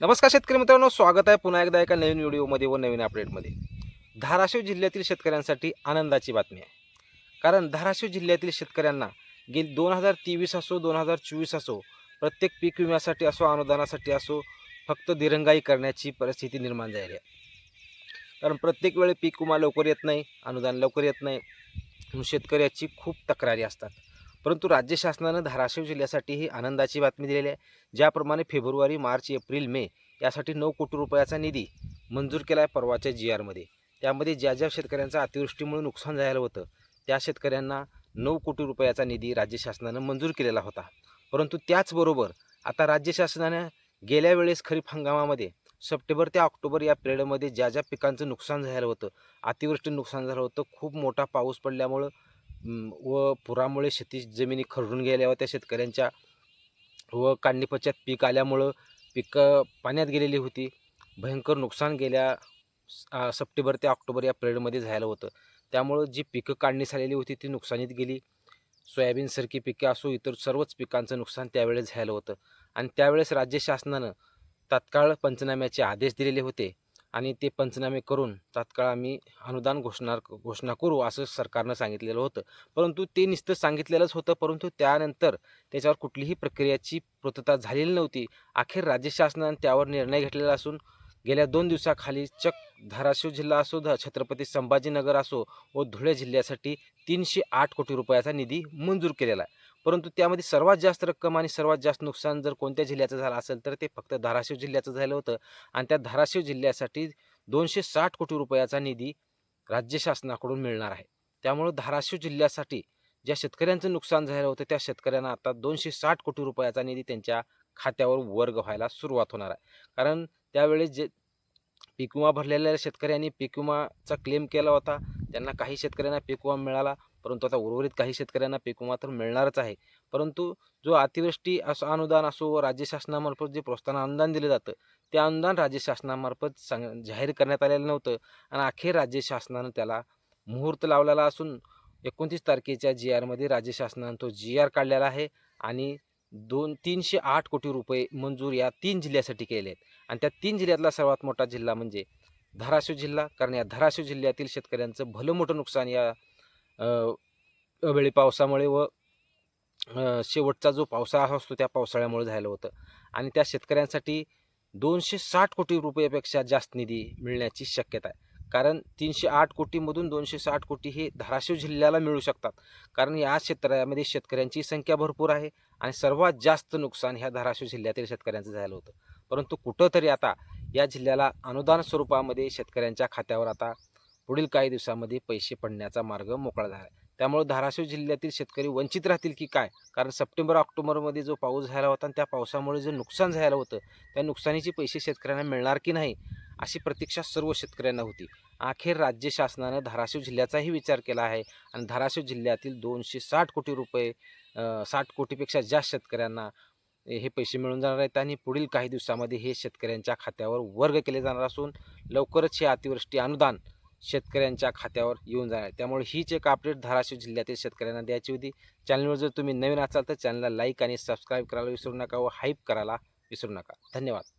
नमस्कार शेतकरी मित्रांनो स्वागत आहे पुन्हा एकदा एका नवीन व्हिडिओमध्ये व नवीन अपडेटमध्ये. धाराशिव जिल्ह्यातील शेतकऱ्यांसाठी आनंदाची बातमी आहे. कारण धाराशिव जिल्ह्यातील शेतकऱ्यांना गेली दोन हजार तेवीस असो दोन हजार चोवीस असो प्रत्येक पीक विम्यासाठी असो अनुदानासाठी असो फक्त दिरंगाई करण्याची परिस्थिती निर्माण झाली आहे. कारण प्रत्येक वेळी पीक विमा लवकर येत नाही अनुदान लवकर येत नाही म्हणून शेतकऱ्याची खूप तक्रारी असतात. परंतु राज्य शासनानं धाराशिव जिल्ह्यासाठी ही आनंदाची बातमी दिलेली आहे. ज्याप्रमाणे फेब्रुवारी मार्च एप्रिल मे यासाठी नऊ कोटी रुपयाचा निधी मंजूर केला आहे परवाच्या जी आरमध्ये त्यामध्ये ज्या ज्या शेतकऱ्यांचं अतिवृष्टीमुळे नुकसान झालं होतं त्या शेतकऱ्यांना नऊ कोटी रुपयाचा निधी राज्य शासनानं मंजूर केलेला होता. परंतु त्याचबरोबर आता राज्य शासनानं गेल्या वेळेस खरीप हंगामामध्ये सप्टेंबर ते ऑक्टोबर या पिरियडमध्ये ज्या ज्या पिकांचं नुकसान झालं होतं अतिवृष्टी नुकसान झालं होतं खूप मोठा पाऊस पडल्यामुळं व पुरामुळे शेती जमिनी खरडून गेल्या त्या शेतकऱ्यांच्या व काढणीपश्चात पीक आल्यामुळं पिकं पाण्यात गेलेली होती. भयंकर नुकसान गेल्या स- सप्टेंबर ते ऑक्टोबर या पिरियडमध्ये झालं होतं. त्यामुळं जी पिकं काढणी झालेली होती ती नुकसानीत गेली. सोयाबीनसारखी पिके असो इतर सर्वच पिकांचं नुकसान त्यावेळेस झालं होतं. आणि त्यावेळेस राज्य शासनानं तात्काळ पंचनाम्याचे आदेश दिलेले होते. आणि ते पंचनामे करून तात्काळ आम्ही अनुदान घोषणा घोषणा करू असं सरकारनं सांगितलेलं होतं. परंतु ते नुसतं सांगितलेलंच होतं परंतु त्यानंतर त्याच्यावर कुठलीही प्रक्रियाची पूर्तता झालेली नव्हती. अखेर राज्य शासनाने त्यावर निर्णय घेतलेला असून गेल्या दोन दिवसाखाली चक धाराशिव जिल्हा असो छत्रपती संभाजीनगर असो व धुळे जिल्ह्यासाठी तीनशे आठ कोटी रुपयाचा निधी मंजूर केलेला आहे. परंतु त्यामध्ये सर्वात जास्त रक्कम आणि सर्वात जास्त नुकसान जर कोणत्या जिल्ह्याचं झालं असेल तर ते फक्त धाराशिव जिल्ह्याचं झालं होतं. आणि त्या धाराशिव जिल्ह्यासाठी दोनशे साठ कोटी रुपयाचा निधी राज्य शासनाकडून मिळणार आहे. त्यामुळं धाराशिव जिल्ह्यासाठी ज्या शेतकऱ्यांचं नुकसान झालं होतं त्या शेतकऱ्यांना आता दोनशे साठ कोटी रुपयाचा निधी त्यांच्या खात्यावर वर्ग व्हायला सुरुवात होणार आहे. कारण त्यावेळेस जे पीक विमा भरलेल्या शेतकऱ्यांनी पीक विमाचा क्लेम केला होता. त्यांना काही शेतकऱ्यांना पीक विमा मिळाला परंतु आता उर्वरित काही शेतकऱ्यांना पीक विमा तर मिळणारच आहे. परंतु जो अतिवृष्टी असं अनुदान असो व राज्य शासनामार्फत जे प्रोत्साहन अनुदान दिलं जातं ते अनुदान राज्य शासनामार्फत सांग जाहीर करण्यात आलेलं नव्हतं. आणि अखेर राज्य शासनानं त्याला मुहूर्त लावलेला असून एकोणतीस तारखेच्या जी आरमध्ये राज्य शासनानं तो जी आर काढलेला आहे. आणि दोन तीनशे आठ कोटी रुपये मंजूर या तीन जिल्ह्यासाठी केले आहेत. आणि त्या तीन जिल्ह्यातला सर्वात मोठा जिल्हा म्हणजे धाराशिव जिल्हा कारण या धाराशिव जिल्ह्यातील शेतकऱ्यांचं भलं मोठं नुकसान या वेळी अवेळी पावसामुळे व शेवटचा जो पावसाळा असतो त्या पावसाळ्यामुळे झालं होतं. आणि त्या शेतकऱ्यांसाठी दोनशे साठ कोटी रुपयापेक्षा जास्त निधी मिळण्याची शक्यता आहे. कारण तीनशे आठ कोटीमधून दोनशे साठ कोटी हे धाराशिव जिल्ह्याला मिळू शकतात. कारण या क्षेत्रामध्ये शेतकऱ्यांची संख्या भरपूर आहे आणि सर्वात जास्त नुकसान ह्या धाराशिव जिल्ह्यातील शेतकऱ्यांचं झालं होतं. परंतु कुठंतरी आता या जिल्ह्याला अनुदान स्वरूपामध्ये शेतकऱ्यांच्या खात्यावर आता पुढील काही दिवसामध्ये पैसे पडण्याचा मार्ग मोकळा झाला आहे. त्यामुळे धाराशिव जिल्ह्यातील शेतकरी वंचित राहतील की काय? कारण सप्टेंबर ऑक्टोबरमध्ये जो पाऊस झाला होता आणि त्या पावसामुळे जे नुकसान झालं होतं त्या नुकसानीचे पैसे शेतकऱ्यांना मिळणार की नाही अशी प्रतीक्षा सर्व शेतकऱ्यांना होती. अखेर राज्य शासनानं धाराशिव जिल्ह्याचाही विचार केला आहे आणि धाराशिव जिल्ह्यातील दोनशे साठ कोटी रुपये साठ कोटीपेक्षा जास्त शेतकऱ्यांना हे पैसे मिळून जाणार आहेत आणि पुढील काही दिवसामध्ये हे शेतकऱ्यांच्या खात्यावर वर्ग केले जाणार असून लवकरच हे अतिवृष्टी अनुदान शेतकऱ्यांच्या खात्यावर येऊन जाणार आहे. त्यामुळे हीच एक अपडेट धाराशिव जिल्ह्यातील शेतकऱ्यांना द्यायची होती. चॅनलवर जर तुम्ही नवीन असाल तर चॅनलला लाईक आणि सबस्क्राईब करायला विसरू नका व हाईप करायला विसरू नका. धन्यवाद.